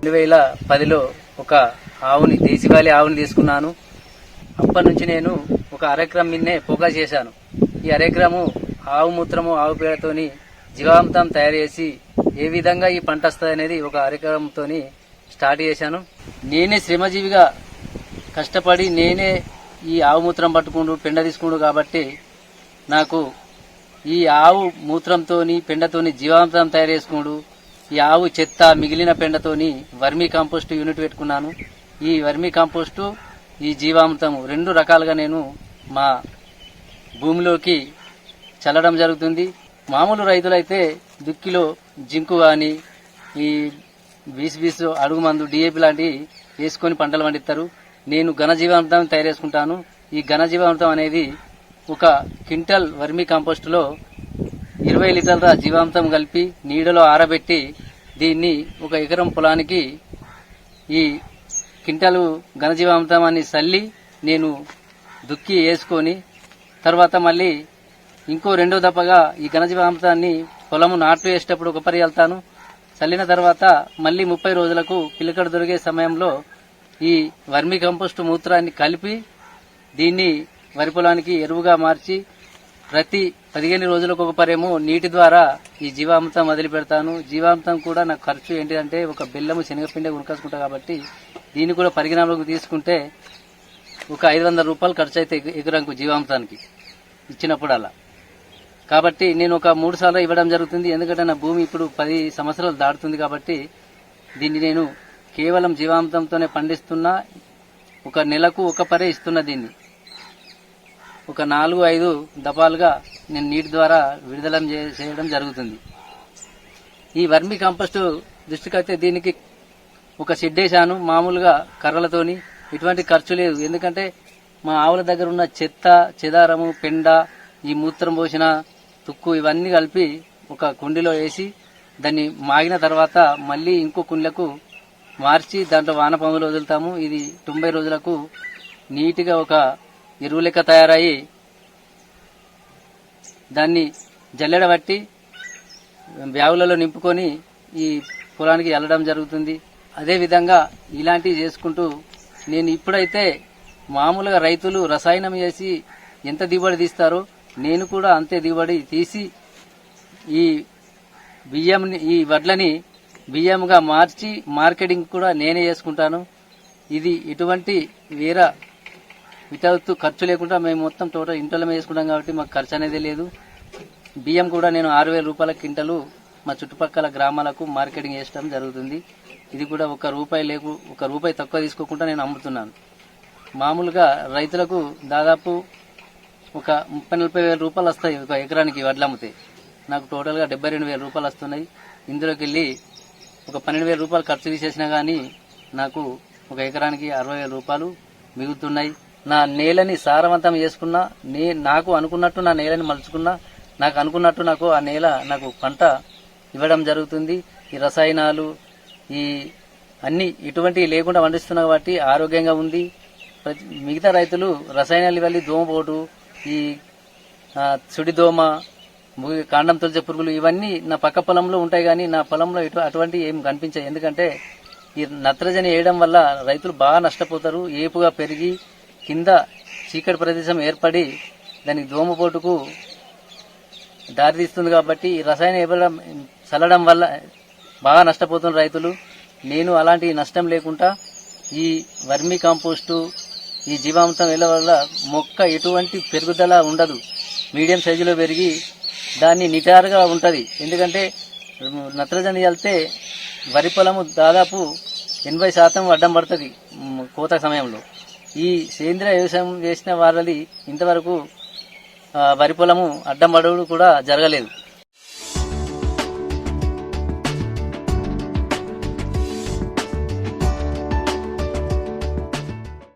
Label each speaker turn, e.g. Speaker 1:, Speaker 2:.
Speaker 1: రెండు వేల పదిలో ఒక ఆవుని దేశవాళీ ఆవుని తీసుకున్నాను. అప్పటి నుంచి నేను ఒక అరెకరం మిన్నే పోగా చేశాను. ఈ అరక్రము ఆవు మూత్రము ఆవు పేడతోని జీవామృతం తయారు చేసి ఏ విధంగా ఈ పంట వస్తుంది అనేది ఒక అరక్రమంతో స్టార్ట్ చేశాను. నేనే శ్రమజీవిగా కష్టపడి నేనే ఈ ఆవు మూత్రం పట్టుకుండు పెండ తీసుకుండు కాబట్టి నాకు ఈ ఆవు మూత్రంతోని పెండతోని జీవామృతం తయారు చేసుకుండు ఈ ఆవు చెత్త మిగిలిన పెండతోని వర్మీ కాంపోస్ట్ యూనిట్ పెట్టుకున్నాను. ఈ వర్మీ కాంపోస్టు ఈ జీవామృతం రెండు రకాలుగా నేను మా భూమిలోకి చల్లడం జరుగుతుంది. మామూలు రైతులైతే దుక్కిలో జింకు కానీ ఈ బీస్ బీస్ అడుగు మందు డిఏపి లాంటివి వేసుకొని పంటలు పండిస్తారు. నేను ఘనజీవామృతం తయారు చేసుకుంటాను. ఈ ఘనజీవామృతం అనేది ఒక క్వింటల్ వర్మీ కాంపోస్టులో ఇరవై లీటర్ల జీవాంతం కలిపి నీడలో ఆరబెట్టి దీన్ని ఒక ఎకరం పొలానికి ఈ క్వింటలు ఘనజీవామృతాన్ని చల్లి నేను దుక్కి వేసుకొని తర్వాత మళ్ళీ ఇంకో రెండో దప్పగా ఈ ఘనజీవామృతాన్ని పొలము నాటు వేసేటప్పుడు ఒక పరి వెళ్తాను చల్లిన తర్వాత మళ్ళీ ముప్పై రోజులకు పిల్లకడ దొరికే సమయంలో ఈ వర్మి కంపోస్ట్ మూత్రాన్ని కలిపి దీన్ని వరి పొలానికి ఎరువుగా మార్చి ప్రతి పదిహేను రోజులకు ఒక పరేమో నీటి ద్వారా ఈ జీవామృతం వదిలి పెడతాను. జీవామృతం కూడా నాకు ఖర్చు ఏంటిదంటే ఒక బెల్లము శనగపిండి ఉనకాసుకుంటా కాబట్టి దీన్ని కూడా పరిగణలోకి తీసుకుంటే ఒక ఐదు వందల రూపాయలు ఖర్చు అయితే ఎకరంకు జీవామృతానికి ఇచ్చినప్పుడల్లా. కాబట్టి నేను ఒక మూడు సార్లు ఇవ్వడం జరుగుతుంది. ఎందుకంటే నా భూమి ఇప్పుడు పది సంవత్సరాలు దాటుతుంది కాబట్టి దీన్ని నేను కేవలం జీవామృతంతోనే పండిస్తున్నా. ఒక నెలకు ఒక పరే ఇస్తున్నా దీన్ని. ఒక నాలుగు ఐదు దఫాలుగా నేను నీటి ద్వారా విడుదల చే- చేయడం జరుగుతుంది. ఈ వర్మి కంపోస్ట్ దృష్టికైతే దీనికి ఒక షెడ్ వేసాను మామూలుగా కర్రలతోని ఎటువంటి ఖర్చు లేదు. ఎందుకంటే మా ఆవుల దగ్గర ఉన్న చెత్త చెదారము పెండ ఈ మూత్రం పోసిన తుక్కు ఇవన్నీ కలిపి ఒక కుండీలో వేసి దాన్ని మాగిన తర్వాత మళ్ళీ ఇంకో కుండలకు మార్చి దాంట్లో వానపాములు వదులుతాము. ఇది తొంభై రోజులకు నీట్గా ఒక ఎరువు లెక్క తయారయ్యి దాన్ని జల్లెడ పట్టి బ్యాగులలో నింపుకొని ఈ పొలానికి వెళ్ళడం జరుగుతుంది. అదేవిధంగా ఇలాంటివి చేసుకుంటూ నేను ఇప్పుడైతే మామూలుగా రైతులు రసాయనం చేసి ఎంత దిగుబడి తీస్తారో నేను కూడా అంతే దిగుబడి తీసి ఈ బియ్యం ఈ వడ్లని బియ్యంగా మార్చి మార్కెటింగ్ కూడా నేనే చేసుకుంటాను. ఇది ఎటువంటి వేరే వితౌత్ ఖర్చు లేకుండా మేము మొత్తం టోటల్ ఇంట్లో వేసుకుంటాం కాబట్టి మాకు ఖర్చు అనేది లేదు. బియ్యం కూడా నేను ఆరు వేల రూపాయల క్వింటలు మా చుట్టుపక్కల గ్రామాలకు మార్కెటింగ్ చేయడం జరుగుతుంది. ఇది కూడా ఒక రూపాయి లేకు ఒక రూపాయి తక్కువ తీసుకోకుండా నేను అమ్ముతున్నాను. మామూలుగా రైతులకు దాదాపు ఒక ముప్పై నలభై వేల రూపాయలు వస్తాయి ఒక ఎకరానికి వడ్లు అమ్మితే. నాకు టోటల్గా డెబ్బై రెండు వేల రూపాయలు వస్తున్నాయి. ఇందులోకి వెళ్ళి ఒక పన్నెండు వేల రూపాయలు ఖర్చు తీసేసినా కానీ నాకు ఒక ఎకరానికి అరవై వేల రూపాయలు మిగులుతున్నాయి. నా నేలని సారవంతం చేసుకున్నా నే నాకు అనుకున్నట్టు నా నేలని మలుచుకున్నా నాకు అనుకున్నట్టు నాకు ఆ నేల నాకు పంట ఇవ్వడం జరుగుతుంది. ఈ రసాయనాలు ఈ అన్ని ఇటువంటివి లేకుండా పండిస్తున్న కాబట్టి ఆరోగ్యంగా ఉంది ప్రతి మిగతా రైతులు రసాయనాలు వెళ్ళి దోమపోటు ఈ ఆ, సుడి దోమ కాండం తొలిచే పురుగులు ఇవన్నీ నా పక్క పొలంలో ఉంటాయి కానీ నా పొలంలో ఇటు అటువంటి ఏం కనిపించాయి ఎందుకంటే ఈ నత్రజని వేయడం వల్ల రైతులు బాగా నష్టపోతారు ఏపుగా పెరిగి కింద చీకటి ప్రదేశం ఏర్పడి దానికి దోమపోటుకు దారితీస్తుంది కాబట్టి ఈ రసాయన ఇవ్వడం చల్లడం వల్ల బాగా నష్టపోతున్న రైతులు. నేను అలాంటి నష్టం లేకుండా ఈ వర్మీ కాంపోస్టు ఈ జీవామృతం వేయడం వల్ల మొక్క ఎటువంటి పెరుగుదల ఉండదు. మీడియం సైజులో పెరిగి దాన్ని నిటారుగా ఉంటుంది. ఎందుకంటే నత్రజని వెళ్తే వరి పొలము దాదాపు ఎనభై శాతం అడ్డం పడుతుంది కోత సమయంలో. ఈ సేంద్రియ వ్యవసాయం చేసిన వాళ్ళది ఇంతవరకు వరి పొలము అడ్డం పడవుడు కూడా జరగలేదు.